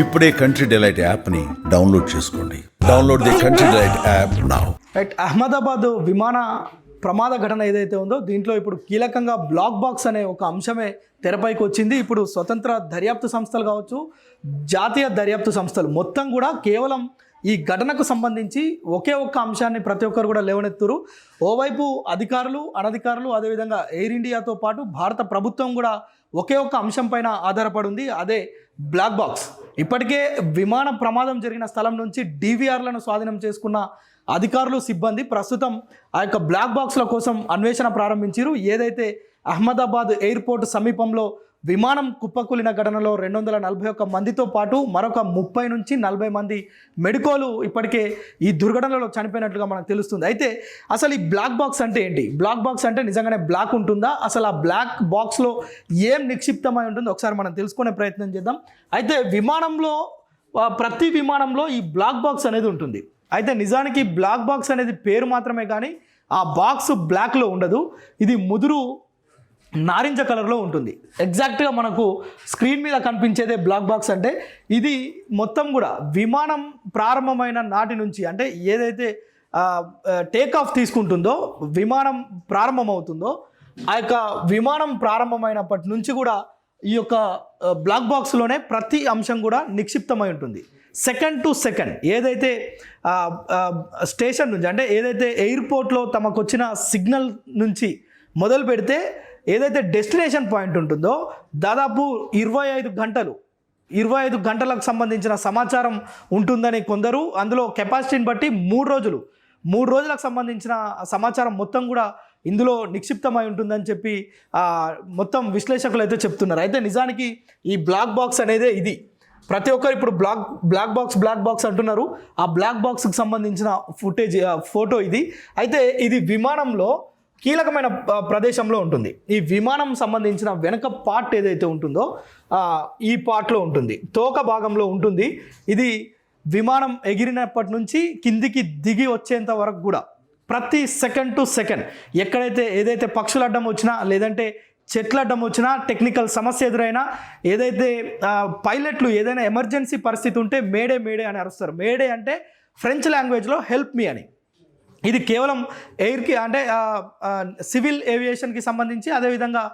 ఇప్పుడే country delight యాప్ని download చేసుకోండి. Download the country delight app now right Ahmedabad విమాన ప్రమాద ఘటన ఏదైతే ఉందో దీంట్లో ఇప్పుడు కీలకంగా బ్లాక్ బాక్స్ అనే ఒక అంశమే తెరపైకి వచ్చింది. ఇప్పుడు స్వతంత్ర దర్యాప్తు సంస్థలు కావచ్చు జాతీయ దర్యాప్తు సంస్థలు మొత్తం కూడా కేవలం ఈ ఘటనకు సంబంధించి ఒకే ఒక్క అంశాన్ని ప్రతి ఒక్కరు కూడా లేవనెత్తురు. ఓవైపు అధికారులు అనధికారులు అదేవిధంగా ఎయిర్ ఇండియాతో పాటు భారత ప్రభుత్వం కూడా ఒకే ఒక్క అంశం పైన ఆధారపడి ఉంది అదే బ్లాక్ బాక్స్. ఇప్పటికే విమాన ప్రమాదం జరిగిన స్థలం నుంచి డీవీఆర్లను స్వాధీనం చేసుకున్న అధికారులు సిబ్బంది ప్రస్తుతం ఆ యొక్క బ్లాక్ బాక్స్ల కోసం అన్వేషణ ప్రారంభించారు ఏదైతే అహ్మదాబాద్ ఎయిర్పోర్ట్ సమీపంలో విమానం కుప్పకూలిన ఘటనలో రెండు వందల నలభై ఒక్క మందితో పాటు మరొక ముప్పై నుంచి నలభై మంది మెడికోలు ఇప్పటికే ఈ దుర్ఘటనలో చనిపోయినట్లుగా మనకు తెలుస్తుంది. అయితే అసలు ఈ బ్లాక్ బాక్స్ అంటే ఏంటి? బ్లాక్ బాక్స్ అంటే నిజంగానే బ్లాక్ ఉంటుందా? అసలు ఆ బ్లాక్ బాక్స్లో ఏం నిక్షిప్తమై ఉంటుందో ఒకసారి మనం తెలుసుకునే ప్రయత్నం చేద్దాం. అయితే విమానంలో ప్రతి విమానంలో ఈ బ్లాక్ బాక్స్ అనేది ఉంటుంది. అయితే నిజానికి బ్లాక్ బాక్స్ అనేది పేరు మాత్రమే కానీ ఆ బాక్స్ బ్లాక్లో ఉండదు. ఇది ముదురు నారింజ కలర్లో ఉంటుంది. ఎగ్జాక్ట్గా మనకు స్క్రీన్ మీద కనిపించేదే బ్లాక్ బాక్స్ అంటే ఇది మొత్తం కూడా విమానం ప్రారంభమైన నాటి నుంచి అంటే ఏదైతే టేక్ ఆఫ్ తీసుకుంటుందో విమానం ప్రారంభమవుతుందో ఆ యొక్క విమానం ప్రారంభమైనప్పటి నుంచి కూడా ఈ యొక్క బ్లాక్ బాక్స్లోనే ప్రతి అంశం కూడా నిక్షిప్తమై ఉంటుంది. సెకండ్ టు సెకండ్ ఏదైతే స్టేషన్ నుంచి అంటే ఏదైతే ఎయిర్పోర్ట్లో తమకు వచ్చిన సిగ్నల్ నుంచి మొదలు పెడితే ఏదైతే డెస్టినేషన్ పాయింట్ ఉంటుందో దాదాపు ఇరవై ఐదు గంటలు ఇరవై ఐదు గంటలకు సంబంధించిన సమాచారం ఉంటుందని కొందరు అందులో కెపాసిటీని బట్టి మూడు రోజులు మూడు రోజులకు సంబంధించిన సమాచారం మొత్తం కూడా ఇందులో నిక్షిప్తమై ఉంటుందని చెప్పి మొత్తం విశ్లేషకులు అయితే చెప్తున్నారు. అయితే నిజానికి ఈ బ్లాక్ బాక్స్ అనేదే ఇది. ప్రతి ఒక్కరు ఇప్పుడు black black box black box అంటున్నారు. ఆ బ్లాక్ బాక్స్కి సంబంధించిన ఫుటేజ్ ఫోటో ఇది. అయితే ఇది విమానంలో కీలకమైన ప్రదేశంలో ఉంటుంది. ఈ విమానం సంబంధించిన వెనక పార్ట్ ఏదైతే ఉంటుందో ఈ పార్ట్లో ఉంటుంది. తోక భాగంలో ఉంటుంది. ఇది విమానం ఎగిరినప్పటి నుంచి కిందికి దిగి వచ్చేంత వరకు కూడా ప్రతి సెకండ్ టు సెకండ్ ఎక్కడైతే ఏదైతే పక్షులు అడ్డం వచ్చినా లేదంటే చెట్లు అడ్డం వచ్చినా టెక్నికల్ సమస్య ఎదురైనా ఏదైతే పైలట్లు ఏదైనా ఎమర్జెన్సీ పరిస్థితి ఉంటే మేడే మేడే అని అరుస్తారు. మేడే అంటే ఫ్రెంచ్ లాంగ్వేజ్లో హెల్ప్ మీ అని. ఇది కేవలం ఎయిర్కి అంటే సివిల్ ఏవియేషన్కి సంబంధించి అదేవిధంగా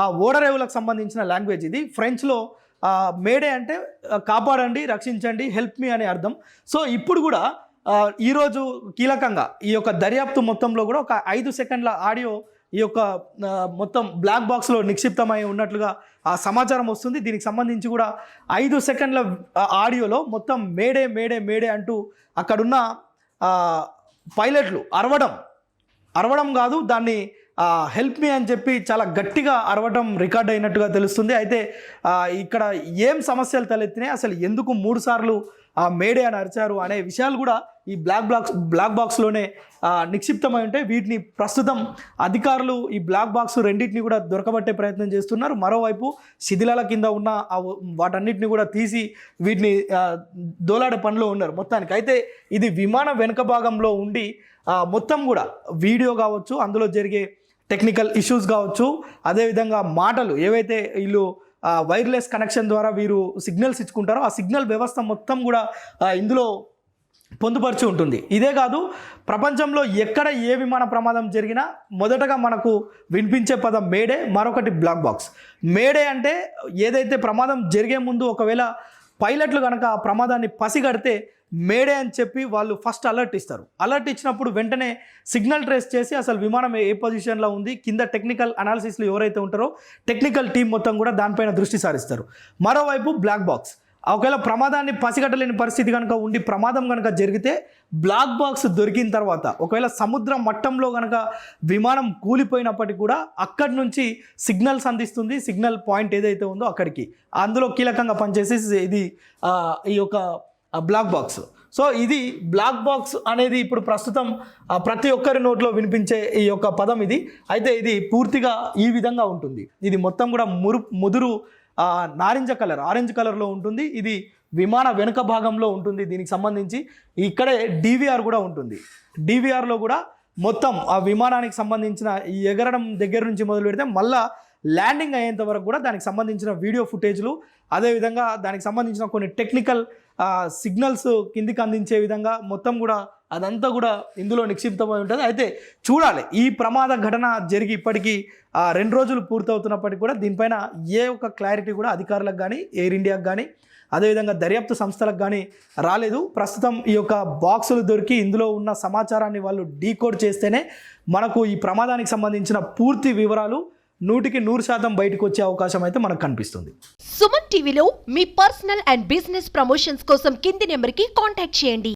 ఆ ఓడరేవులకు సంబంధించిన లాంగ్వేజ్ ఇది. ఫ్రెంచ్లో మేడే అంటే కాపాడండి రక్షించండి హెల్ప్ మీ అనే అర్థం. సో ఇప్పుడు కూడా ఈరోజు కీలకంగా ఈ యొక్క దర్యాప్తు మొత్తంలో కూడా ఒక ఐదు సెకండ్ల ఆడియో ఈ యొక్క మొత్తం బ్లాక్ బాక్స్లో నిక్షిప్తమై ఉన్నట్లుగా ఆ సమాచారం వస్తుంది. దీనికి సంబంధించి కూడా ఐదు సెకండ్ల ఆడియోలో మొత్తం మేడే మేడే మేడే అంటూ అక్కడున్న పైలట్లు అరవడం. అరవడం కాదు దాన్ని హెల్ప్ మీ అని చెప్పి చాలా గట్టిగా అరవడం రికార్డ్ అయినట్టుగా తెలుస్తుంది. అయితే ఇక్కడ ఏం సమస్యలు తలెత్తినాయి? అసలు ఎందుకు మూడు సార్లు ఆ మేడే అని అరిచారు అనే విషయాలు కూడా ఈ బ్లాక్ బాక్స్ బ్లాక్ బాక్స్లోనే నిక్షిప్తమై ఉంటే వీటిని ప్రస్తుతం అధికారులు ఈ బ్లాక్ బాక్స్ రెండింటిని కూడా దొరకబట్టే ప్రయత్నం చేస్తున్నారు. మరోవైపు శిథిలాల కింద ఉన్న ఆ వాటన్నిటిని కూడా తీసి వీటిని దోలాడే పనిలో ఉన్నారు మొత్తానికి. అయితే ఇది విమాన వెనుక భాగంలో ఉండి మొత్తం కూడా వీడియో కావచ్చు అందులో జరిగే టెక్నికల్ ఇష్యూస్ కావచ్చు అదేవిధంగా మాటలు ఏవైతే వీళ్ళు వైర్లెస్ కనెక్షన్ ద్వారా వీరు సిగ్నల్స్ ఇచ్చుకుంటారో ఆ సిగ్నల్ వ్యవస్థ మొత్తం కూడా ఇందులో పొందుపరిచి ఉంటుంది. ఇదే కాదు ప్రపంచంలో ఎక్కడ ఏ విమాన ప్రమాదం జరిగినా మొదటగా మనకు వినిపించే పదం మేడే మరొకటి బ్లాక్ బాక్స్ మేడే అంటే ఏదైతే ప్రమాదం జరిగే ముందు ఒకవేళ పైలట్లు కనుక ఆ ప్రమాదాన్ని పసిగడితే మేడే అని చెప్పి వాళ్ళు ఫస్ట్ అలర్ట్ ఇస్తారు. అలర్ట్ ఇచ్చినప్పుడు వెంటనే సిగ్నల్ ట్రేస్ చేసి అసలు విమానం ఏ పొజిషన్లో ఉంది కింద టెక్నికల్ అనాలిసిస్లు ఎవరైతే ఉంటారో టెక్నికల్ టీం మొత్తం కూడా దానిపైన దృష్టి సారిస్తారు. మరోవైపు బ్లాక్ బాక్స్. ఒకవేళ ప్రమాదాన్ని పసిగట్టలేని పరిస్థితి కనుక ఉండి ప్రమాదం కనుక జరిగితే బ్లాక్ బాక్స్ దొరికిన తర్వాత ఒకవేళ సముద్ర మట్టంలో కనుక విమానం కూలిపోయినప్పటికీ కూడా అక్కడి నుంచి సిగ్నల్స్ అందిస్తుంది సిగ్నల్ పాయింట్ ఏదైతే ఉందో అక్కడికి. అందులో కీలకంగా పనిచేసి ఇది ఈ యొక్క బ్లాక్ బాక్స్. సో ఇది బ్లాక్ బాక్స్ అనేది ఇప్పుడు ప్రస్తుతం ప్రతి ఒక్కరి నోట్లో వినిపించే ఈ యొక్క పదం ఇది. అయితే ఇది పూర్తిగా ఈ విధంగా ఉంటుంది. ఇది మొత్తం కూడా మురు ముదురు నారింజ కలర్ ఆరెంజ్ కలర్లో ఉంటుంది. ఇది విమాన వెనుక భాగంలో ఉంటుంది. దీనికి సంబంధించి ఇక్కడే డీవీఆర్ కూడా ఉంటుంది. డీవీఆర్లో కూడా మొత్తం ఆ విమానానికి సంబంధించిన ఈ ఎగరడం దగ్గర నుంచి మొదలు పెడితే మళ్ళా ల్యాండింగ్ అయ్యేంత వరకు కూడా దానికి సంబంధించిన వీడియో ఫుటేజ్లు అదేవిధంగా దానికి సంబంధించిన కొన్ని టెక్నికల్ సిగ్నల్స్ కిందికి అందించే విధంగా మొత్తం కూడా అదంతా కూడా ఇందులో నిక్షిప్తమై ఉంటుంది. అయితే చూడాలి ఈ ప్రమాద ఘటన జరిగి ఇప్పటికీ ఆ, రెండు రోజులు పూర్తవుతున్నప్పటికీ కూడా దీనిపైన ఏ ఒక్క క్లారిటీ కూడా అధికారులకు కానీ ఎయిర్ ఇండియాకు కానీ అదేవిధంగా దర్యాప్తు సంస్థలకు కానీ రాలేదు. ప్రస్తుతం ఈ యొక్క బాక్సులు దొరికి ఇందులో ఉన్న సమాచారాన్ని వాళ్ళు డీకోడ్ చేస్తేనే మనకు ఈ ప్రమాదానికి సంబంధించిన పూర్తి వివరాలు నూటికి నూరు శాతం బయటకు వచ్చే అవకాశం అయితే మనకు కనిపిస్తుంది. సుమన్ టీవీలో మీ పర్సనల్ అండ్ బిజినెస్ ప్రమోషన్స్ కోసం కింది నెంబర్కి కాంటాక్ట్ చేయండి.